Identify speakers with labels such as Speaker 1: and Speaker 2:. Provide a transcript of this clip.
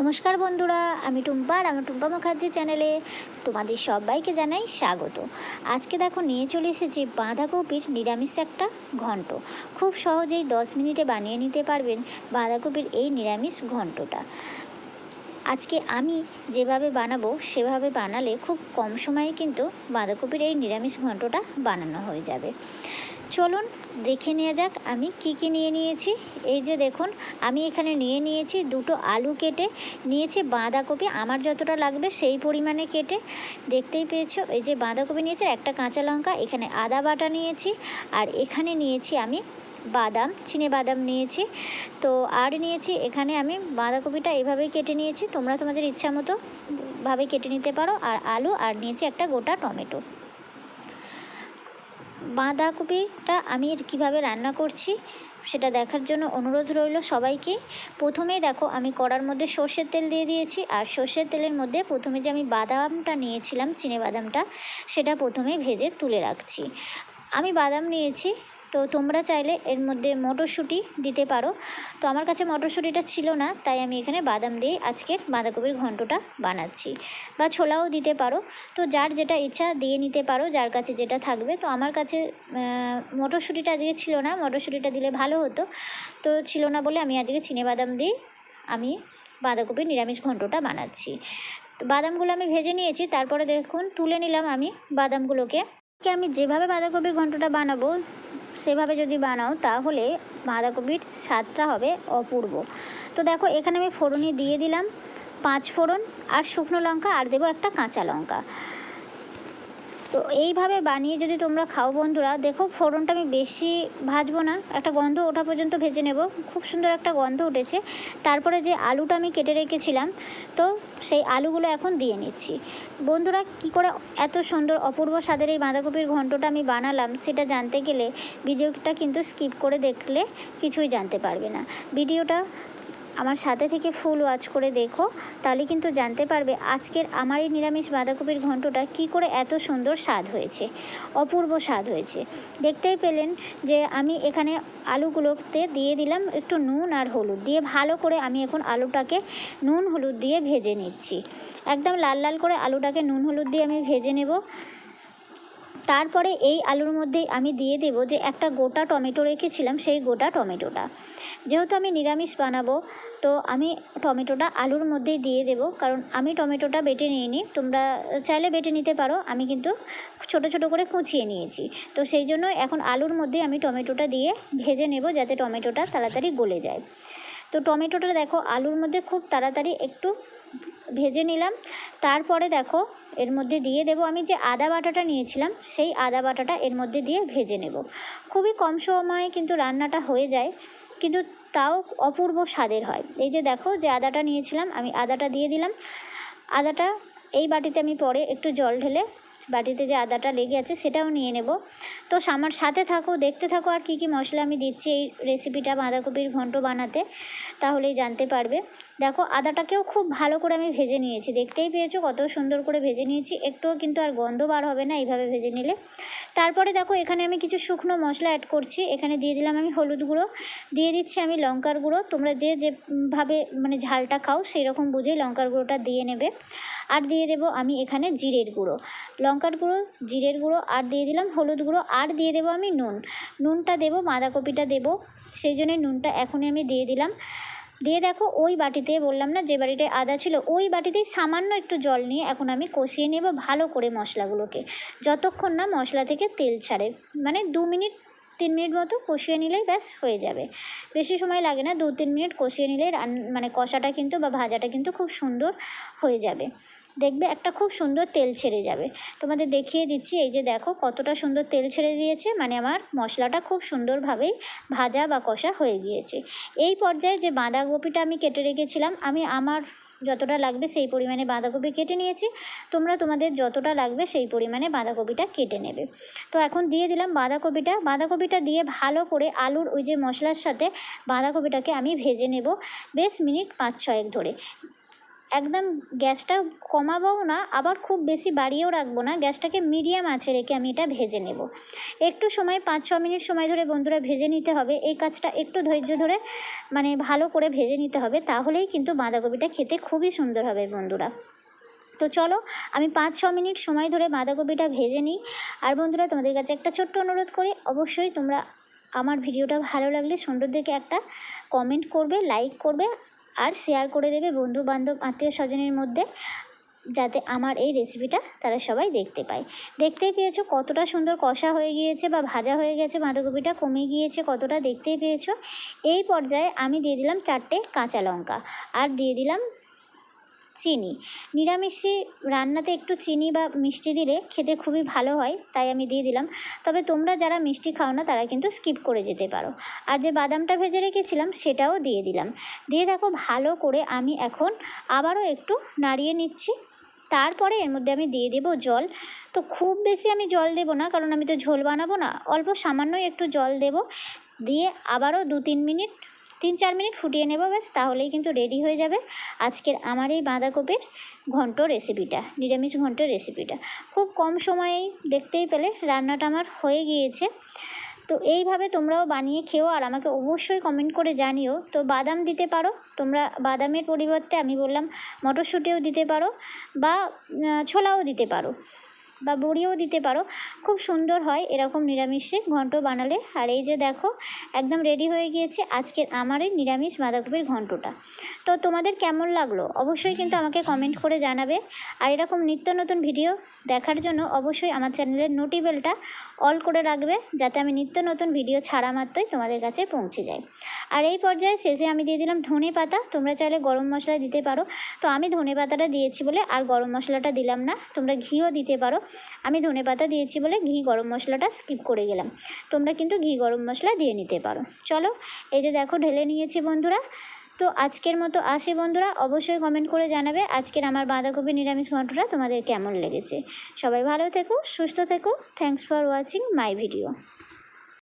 Speaker 1: নমস্কার বন্ধুরা, আমি টুম্পা আর আমার টুম্পা মুখার্জি চ্যানেলে তোমাদের সবাইকে জানাই স্বাগত। আজকে দেখো নিয়ে চলে এসেছি বাঁধাকপির নিরামিষ একটা ঘন্ট। খুব সহজেই দশ মিনিটে বানিয়ে নিতে পারবেন বাঁধাকপির এই নিরামিষ ঘন্টটা। আজকে আমি যেভাবে বানাবো সেভাবে বানালে খুব কম সময়ে কিন্তু বাঁধাকপির এই নিরামিষ ঘন্টটা বানানো হয়ে যাবে। চলুন দেখে নেওয়া যাক আমি কি কি নিয়ে নিয়েছি। এই যে দেখুন, আমি এখানে নিয়ে নিয়েছি দুটো আলু কেটে, নিয়েছি বাঁধাকপি। আমার যতটা লাগবে সেই পরিমাণে কেটে, দেখতেই পেয়েছ? এই যে বাঁধাকপি নিয়েছি একটা কাঁচা লঙ্কা, এখানে আদা বাটা নিয়েছি, আর এখানে নিয়েছি আমি বাদাম, চিনে বাদাম নিয়েছি। তো আর নিয়েছি, এখানে আমি বাঁধাকপিটা এভাবেই কেটে নিয়েছি, তোমরা তোমাদের ইচ্ছা মতো ভাবে কেটে নিতে পারো। আর আলু, আর নিয়েছি একটা গোটা টমেটো। বাঁধাকপিটা আমি কীভাবে রান্না করছি সেটা দেখার জন্য অনুরোধ রইল সবাইকে। প্রথমেই দেখো আমি কড়ার মধ্যে সর্ষের তেল দিয়ে দিয়েছি আর সর্ষের তেলের মধ্যে প্রথমে যে আমি বাদামটা নিয়েছিলাম, চিনে বাদামটা, সেটা প্রথমে ভেজে তুলে রাখছি। আমি বাদাম নিয়েছি তো তোমরা চাইলে এর মধ্যে মটরশুঁটি দিতে পারো। তো আমার কাছে মটরশুঁটিটা ছিল না, তাই আমি এখানে বাদাম দিয়ে আজকের বাঁধাকপির ঘন্টটা বানাচ্ছি বা ছোলাও দিতে পারো। তো যার যেটা ইচ্ছা দিয়ে নিতে পারো, যার কাছে যেটা থাকবে। তো আমার কাছে মটরশুঁটিটা আজকে ছিল না, মটরশুঁটিটা দিলে ভালো হতো। তো ছিল না বলে আমি আজকে চিনে বাদাম দিয়ে আমি বাঁধাকপির নিরামিষ ঘন্টটা বানাচ্ছি। তো বাদামগুলো আমি ভেজে নিয়েছি, তারপরে দেখুন তুলে নিলাম আমি বাদামগুলোকে। আমি যেভাবে বাঁধাকপির ঘন্টটা বানাবো সেভাবে যদি বানাও, তাহলে বাঁধাকপির স্বাদটা হবে অপূর্ব। তো দেখো, এখানে আমি ফোড়নে দিয়ে দিলাম পাঁচ ফোড়ন আর শুকনো লঙ্কা, আর দেবো একটা কাঁচা লঙ্কা। তো এইভাবে বানিয়ে যদি তোমরা খাও বন্ধুরা, দেখো ফোড়নটা আমি বেশি ভাজবো না, একটা গন্ধ ওঠা পর্যন্ত ভেজে নেব। খুব সুন্দর একটা গন্ধ উঠেছে। তারপরে যে আলুটা আমি কেটে রেখেছিলাম, তো সেই আলুগুলো এখন দিয়ে নিচ্ছি। বন্ধুরা, কি করে এত সুন্দর অপূর্ব স্বাদের এই বাঁধাকপির ঘন্টটা আমি বানালাম, সেটা জানতে গেলে ভিডিওটা কিন্তু স্কিপ করে দেখলে কিছুই জানতে পারবে না। ভিডিওটা আমার সাথে থেকে ফুল ওয়াচ করে দেখো, তাহলে কিন্তু জানতে পারবে আজকের আমার এই নিরামিষ বাঁধাকপির ঘন্টটা কি করে এত সুন্দর স্বাদ হয়েছে, অপূর্ব স্বাদ হয়েছে। দেখতেই পেলেন যে আমি এখানে আলুগুলোতে দিয়ে দিলাম একটু নুন আর হলুদ দিয়ে ভালো করে আমি এখন আলুটাকে নুন হলুদ দিয়ে ভেজে নিচ্ছি। একদম লাল লাল করে আলুটাকে নুন হলুদ দিয়ে আমি ভেজে নেব। তারপরে এই আলুর মধ্যেই আমি দিয়ে দেব যে একটা গোটা টমেটো রেখেছিলাম, সেই গোটা টমেটোটা। যেহেতু আমি নিরামিষ বানাবো, তো আমি টমেটোটা আলুর মধ্যেই দিয়ে দেব, কারণ আমি টমেটোটা বেটে নিইনি। তোমরা চাইলে বেটে নিতে পারো, আমি কিন্তু ছোট ছোট করে কুচিয়ে নিয়েছি। তো সেই জন্য এখন আলুর মধ্যে আমি টমেটোটা দিয়ে ভেজে নেব যাতে টমেটোটা তাড়াতাড়ি গলে যায়। তো টমেটোটা দেখো আলুর মধ্যে খুব তাড়াতাড়ি একটু ভেজে নিলাম। তারপরে দেখো এর মধ্যে দিয়ে দেব আমি যে আদা বাটাটা নিয়েছিলাম, সেই আদা বাটাটা এর মধ্যে দিয়ে ভেজে নেব। খুবই কম সময়ে কিন্তু রান্নাটা হয়ে যায়, কিন্তু তাও অপূর্ব স্বাদের হয়। এই যে দেখো যে আদাটা নিয়েছিলাম, আমি আদাটা দিয়ে দিলাম। আদাটা এই বাটিতে আমি পরে একটু জল ঢেলে বাটিতে যে আদাটা লেগে আছে সেটাও নিয়ে নেব। তো আমার সাথে থাকো, দেখতে থাকো আর কি কি মশলা আমি দিচ্ছি এই রেসিপিটা বাঁধাকপির ঘন্ট বানাতে, তাহলেই জানতে পারবে। দেখো, আদাটাকেও খুব ভালো করে আমি ভেজে নিয়েছি। দেখতেই পেয়েছ কত সুন্দর করে ভেজে নিয়েছি। একটুও কিন্তু আর গন্ধ বার হবে না এইভাবে ভেজে নিলে। তারপরে দেখো, এখানে আমি কিছু শুকনো মশলা অ্যাড করছি। এখানে দিয়ে দিলাম আমি হলুদ গুঁড়ো, দিয়ে দিচ্ছি আমি লঙ্কার গুঁড়ো। তোমরা যে যেভাবে মানে ঝালটা খাও সেই রকম বুঝেই লঙ্কার গুঁড়োটা দিয়ে নেবে। আর দিয়ে দেব আমি এখানে জিরের গুঁড়ো। লঙ্কার গুঁড়ো, জিরের গুঁড়ো আর দিয়ে দিলাম হলুদ গুঁড়ো আর দিয়ে দেবো আমি নুন। নুনটা দেবো, বাঁধাকপিটা দেবো, সেই জন্যে নুনটা এখনই আমি দিয়ে দিলাম। দিয়ে দেখো ওই বাটিতে বললাম না যে বাটিটায় আদা ছিল, ওই বাটিতেই সামান্য একটু জল নিয়ে এখন আমি কষিয়ে নেব ভালো করে মশলাগুলোকে। যতক্ষণ না মশলা থেকে তেল ছাড়ে মানে দু মিনিট, তিন মিনিট মতো কষিয়ে নিলেই ব্যাস হয়ে যাবে। বেশি সময় লাগে না, দু তিন মিনিট কষিয়ে নিলে মানে কষাটা কিন্তু বা ভাজাটা কিন্তু খুব সুন্দর হয়ে যাবে। দেখবে একটা খুব সুন্দর তেল ছেড়ে যাবে। তোমাদের দেখিয়ে দিচ্ছি, এই যে দেখো কতটা সুন্দর তেল ছেড়ে দিয়েছে মানে আমার মশলাটা খুব সুন্দরভাবেই ভাজা বা কষা হয়ে গিয়েছে। এই পর্যায়ে যে বাঁধাকপিটা আমি কেটে রেখেছিলাম, আমি আমার যতটা লাগবে সেই পরিমাণে বাঁধাকপি কেটে নিয়েছি, তোমরা তোমাদের যতটা লাগবে সেই পরিমাণে বাঁধাকপিটা কেটে নেবে। তো এখন দিয়ে দিলাম বাঁধাকপিটা বাঁধাকপিটা দিয়ে ভালো করে আলুর ওই যে মশলার সাথে বাঁধাকপিটাকে আমি ভেজে নেব, বেশ মিনিট পাঁচ ছয়েক ধরে। একদম গ্যাসটা কমাবও না, আবার খুব বেশি বাড়িয়েও রাখব না। গ্যাসটাকে মিডিয়াম আছে রেখে আমি এটা ভেজে নেব। একটু সময়, পাঁচ, ছ মিনিট সময় ধরে বন্ধুরা ভেজে নিতে হবে। এই কাজটা একটু ধৈর্য ধরে মানে ভালো করে ভেজে নিতে হবে, তাহলেই কিন্তু বাঁধাকপিটা খেতে খুবই সুন্দর হবে বন্ধুরা। তো চলো, আমি পাঁচ, ছ মিনিট সময় ধরে বাঁধাকপিটা ভেজে নিই। আর বন্ধুরা, তোমাদের কাছে একটা ছোট্ট অনুরোধ করি, অবশ্যই তোমরা আমার ভিডিওটা ভালো লাগলে সুন্দর দেখে একটা কমেন্ট করবে লাইক করবে আর শেয়ার করে দেবে বন্ধু বান্ধব আত্মীয় স্বজনের মধ্যে, যাতে আমার এই রেসিপিটা তারা সবাই দেখতে পায়। দেখতেই পেয়েছ কতটা সুন্দর কষা হয়ে গিয়েছে বা ভাজা হয়ে গেছে, বাঁধাকপিটা কমে গিয়েছে কতটা, দেখতেই পেয়েছ। এই পর্যায়ে আমি দিয়ে দিলাম চারটে কাঁচা লঙ্কা। আর দিয়ে দিলাম চিনি। নিরামিষি রান্নাতে একটু চিনি বা মিষ্টি দিলে খেতে খুবই ভালো হয়, তাই আমি দিয়ে দিলাম। তবে তোমরা যারা মিষ্টি খাও না, তারা কিন্তু স্কিপ করে যেতে পারো। আর যে বাদামটা ভেজে রেখেছিলাম, সেটাও দিয়ে দিলাম। দিয়ে দেখো, ভালো করে আমি এখন আবারও একটু নাড়িয়ে নিচ্ছি। তারপরে এর মধ্যে আমি দিয়ে দেবো জল। তো খুব বেশি আমি জল দেবো না, কারণ আমি তো ঝোল বানাবো না। অল্প সামান্যই একটু জল দেবো। দিয়ে আবারও দু তিন মিনিট তিন চার মিনিট ফুটিয়ে নেব, ব্যাস, তাহলেই কিন্তু রেডি হয়ে যাবে আজকের আমার এই বাঁধাকপির ঘন্ট রেসিপিটা নিরামিষ ঘন্ট রেসিপিটা খুব কম সময়েই দেখতেই পেলে রান্নাটা আমার হয়ে গিয়েছে। তো এইভাবে তোমরাও বানিয়ে খেও আর আমাকে অবশ্যই কমেন্ট করে জানিও। তো বাদাম দিতে পারো, তোমরা বাদামের পরিবর্তে আমি বললাম মটরশুঁটিও দিতে পারো বা ছোলাও দিতে পারো। বা বড়িও দিতে পারো। খুব সুন্দর হয় এরকম নিরামিষে ঘন্ট বানালে। আর এই যে দেখো, একদম রেডি হয়ে গিয়েছে আজকের আমার এই নিরামিষ বাঁধাকপির ঘন্টটা। তো তোমাদের কেমন লাগল? অবশ্যই কিন্তু আমাকে কমেন্ট করে জানাবে। আর এরকম নিত্য নতুন ভিডিও দেখার জন্য অবশ্যই আমার চ্যানেলের নোটিবেলটা অল করে রাখবে, যাতে আমি নিত্য নতুন ভিডিও ছাড়া মাত্রই তোমাদের কাছে পৌঁছে যায় আর এই পর্যায়ে শেষে আমি দিয়ে দিলাম ধনে পাতা। তোমরা চাইলে গরম মশলা দিতে পারো। তো আমি ধনে পাতাটা দিয়েছি বলে আর গরম মশলাটা দিলাম না। তোমরা ঘিও দিতে পারো। আমি ধনে পাতা দিয়েছি বলে ঘি গরম মশলাটা স্কিপ করে গেলাম। তোমরা কিন্তু ঘি গরম মশলা দিয়ে নিতে পারো। চলো, এই যে দেখো ঢেলে নিয়েছি বন্ধুরা। তো আজকের মতো আসে বন্ধুরা। অবশ্যই কমেন্ট করে জানাবে আজকের আমার বাঁধাকপি নিরামিষ ঘন্টটা তোমাদের কেমন লেগেছে। সবাই ভালো থেকো, সুস্থ থেকো। Thanks for watching my video